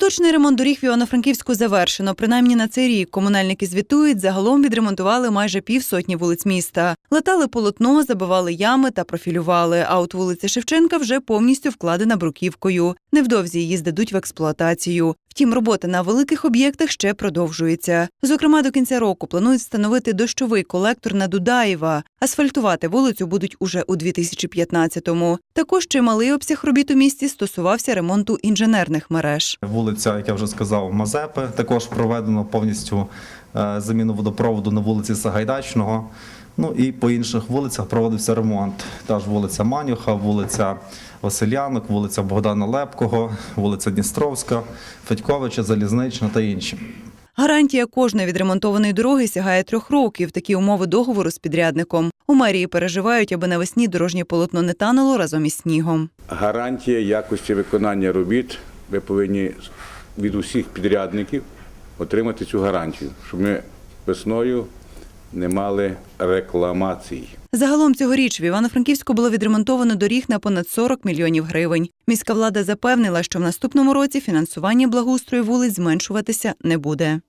Поточний ремонт доріг в Івано-Франківську завершено. Принаймні на цей рік комунальники звітують, загалом відремонтували майже півсотні вулиць міста. Латали полотно, забивали ями та профілювали. А от вулиця Шевченка вже повністю вкладена бруківкою. Невдовзі її здадуть в експлуатацію. Втім, робота на великих об'єктах ще продовжується. Зокрема, до кінця року планують встановити дощовий колектор на Дудаєва. Асфальтувати вулицю будуть уже у 2015-му. Також чималий обсяг робіт у місті стосувався ремонту інженерних мереж. Вулиця, як я вже сказав, Мазепи. Також проведено повністю е, заміну водопроводу на вулиці Сагайдачного. Ну і по інших вулицях проводився ремонт. Та ж вулиця Манюха, вулиця Василянок, вулиця Богдана Лепкого, вулиця Дністровська, Федьковича, Залізнична та інші. Гарантія кожної відремонтованої дороги сягає трьох років. Такі умови договору з підрядником. У мерії переживають, аби навесні дорожнє полотно не тануло разом із снігом. гарантія якості виконання робіт. Ви повинні від усіх підрядників отримати цю гарантію, щоб ми весною не мали рекламацій. Загалом цьогоріч в Івано-Франківську було відремонтовано доріг на понад 40 мільйонів гривень. Міська влада запевнила, що в наступному році фінансування благоустрою вулиць зменшуватися не буде.